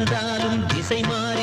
நடந்தாலும் திசை மாறி